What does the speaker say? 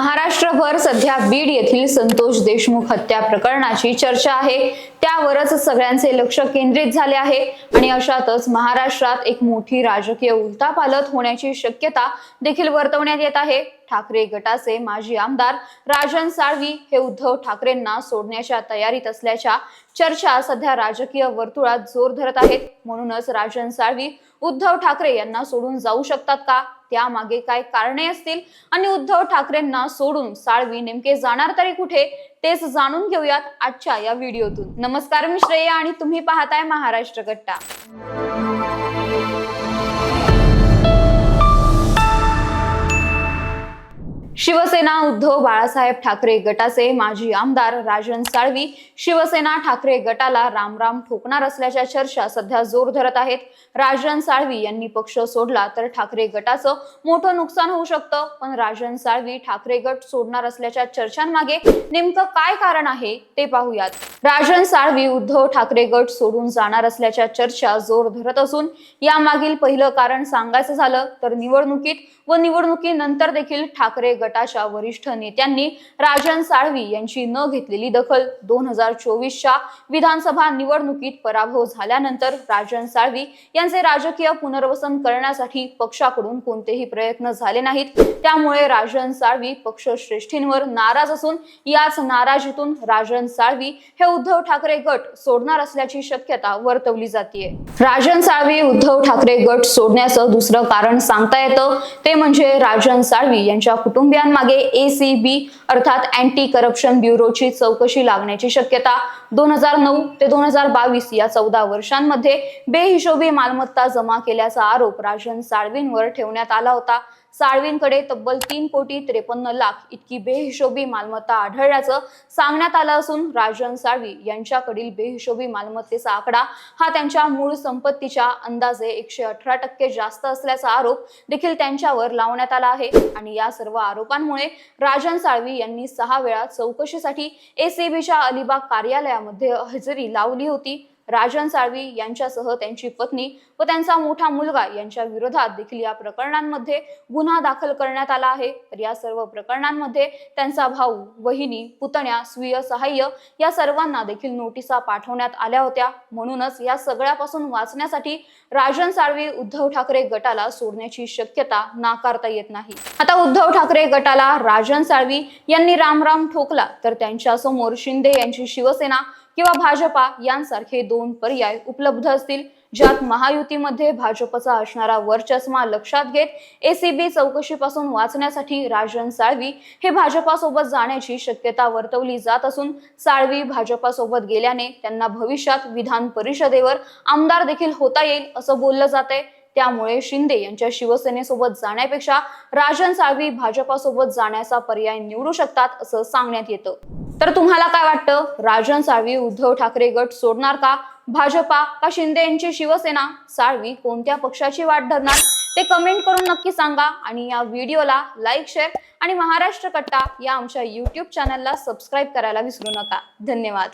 महाराष्ट्रभर सध्या बीड येथील संतोष देशमुख हत्या प्रकरणाची चर्चा आहे. त्यावरच सगळ्यांचे लक्ष केंद्रित झाले आहे. आणि अशातच महाराष्ट्रात एक मोठी राजकीय उलथापालथ होण्याची शक्यता देखील वर्तवण्यात येत आहे. ठाकरे गटाचे माजी आमदार राजन साळवी हे उद्धव ठाकरेंना सोडण्याच्या तयारीत असल्याच्या चर्चा सध्या राजकीय वर्तुळात जोर धरत आहेत. म्हणूनच राजन साळवी उद्धव ठाकरे यांना सोडून जाऊ शकतात का? त्यामागे काय कारणे असतील? आणि उद्धव ठाकरेंना सोडून साळवी नेमके जाणार तरी कुठे? तेच जाणून घेऊयात आजच्या या व्हिडिओतून. नमस्कार मी श्रेया आणि तुम्ही पाहताय महाराष्ट्र कट्टा उद्धव बाळासाहेब ठाकरे गटाचे माजी आमदार राजन साळवी शिवसेना ठाकरे गटाला रामराम ठोकणार असल्याच्या चर्चा सध्या जोर धरत आहेत. राजन साळवी यांनी पक्ष सोडला तर ठाकरे गटाचं मोठं नुकसान होऊ शकतं. पण राजन साळवी ठाकरे गट सोडणार असल्याच्या चर्चांमागे नेमकं काय कारण आहे ते पाहूयात. राजन साळवी उद्धव ठाकरे गट सोडून जाणार असल्याच्या चर्चा जोर धरत असून यामागील पहिलं कारण सांगायचं झालं तर निवडणुकीत व निवडणुकीनंतर देखील ठाकरे गटाच्या वरिष्ठ ज्येष्ठ नेत्यांनी राजन साळवी यांची न घेतलेली दखल दोन हजार चोवीसच्या विधानसभा निवडणुकीत पराभव झाल्यानंतर राजन साळवी यांचे राजकीय पुनर्वसन करण्यासाठी पक्षाकडून कोणतेही प्रयत्न झाले नाहीत. त्यामुळे राजन साळवी पक्षश्रेष्ठींवर नाराज असून याच नाराजीतून राजन साळवी हे उद्धव ठाकरे गट सोडणार असल्याची शक्यता वर्तवली जाते राजन साळवी उद्धव ठाकरे गट सोडण्याचं दुसरं कारण सांगता येतं. ते म्हणजे राजन साळवी यांच्या कुटुंबियांमागे ए एसीबी अर्थात अँटी करप्शन ब्युरोची चौकशी लागण्याची शक्यता. दोन हजार नऊ ते दोन हजार बावीस या चौदा वर्षांमध्ये बेहिशोबी मालमत्ता जमा केल्याचा आरोप राजन साळवींवर ठेवण्यात आला होता. साळवींकडे तब्बल तीन कोटी त्रेपन्न लाख इतकी बेहिशोबी मालमत्ता आढळल्याचं सांगण्यात आलं असून राजन साळवी यांच्याकडील बेहिशोबी मालमत्तेचा आकडा हा त्यांच्या मूळ संपत्तीच्या अंदाजे एकशे अठरा टक्के जास्त असल्याचा आरोप देखील त्यांच्यावर लावण्यात आला आहे. आणि या सर्व आरोपांमुळे राजन साळवी यांनी सहा वेळा चौकशीसाठी एसीबीच्या अलिबाग कार्यालयामध्ये हजेरी लावली होती. राजन साळवी यांच्यासह त्यांची पत्नी व त्यांचा मोठा मुलगा यांच्या विरोधात देखील या प्रकरणांमध्ये गुन्हा दाखल करण्यात आला आहे. तर या सर्व प्रकरणांमध्ये त्यांचा भाऊ वहिनी पुतण्या स्वीय सहाय्य या सर्वांना देखील नोटिसा पाठवण्यात आल्या होत्या. म्हणूनच या सगळ्यापासून वाचण्यासाठी राजन साळवी उद्धव ठाकरे गटाला सोडण्याची शक्यता नाकारता येत नाही. आता उद्धव ठाकरे गटाला राजन साळवी यांनी रामराम ठोकला. तर त्यांच्यासमोर शिंदे यांची शिवसेना किंवा भाजपा यांसारखे दोन पर्याय उपलब्ध असतील ज्यात महायुतीमध्ये भाजपचा असणारा वरचष्मा लक्षात घेत एसीबी चौकशीपासून वाचण्यासाठी राजन साळवी हे भाजपासोबत जाण्याची शक्यता वर्तवली जात असून साळवी भाजपासोबत गेल्याने त्यांना भविष्यात विधान परिषदेवर आमदार देखील होता येईल असं बोललं जात आहे त्यामुळे शिंदे यांच्या शिवसेनेसोबत जाण्यापेक्षा राजन साळवी भाजपासोबत जाण्याचा पर्याय निवडू शकतात असं सांगण्यात येतं. तर तुम्हाला काय वाटतं? राजन साळवी उद्धव ठाकरे गट सोडणार का? भाजपा का शिंदे यांची शिवसेना? साळवी कोणत्या पक्षाची वाट धरणार? ते कमेंट करून नक्की सांगा आणि या व्हिडिओला लाईक शेअर आणि महाराष्ट्र कट्टा या आमच्या युट्यूब चॅनलला सबस्क्राईब करायला विसरू नका. धन्यवाद.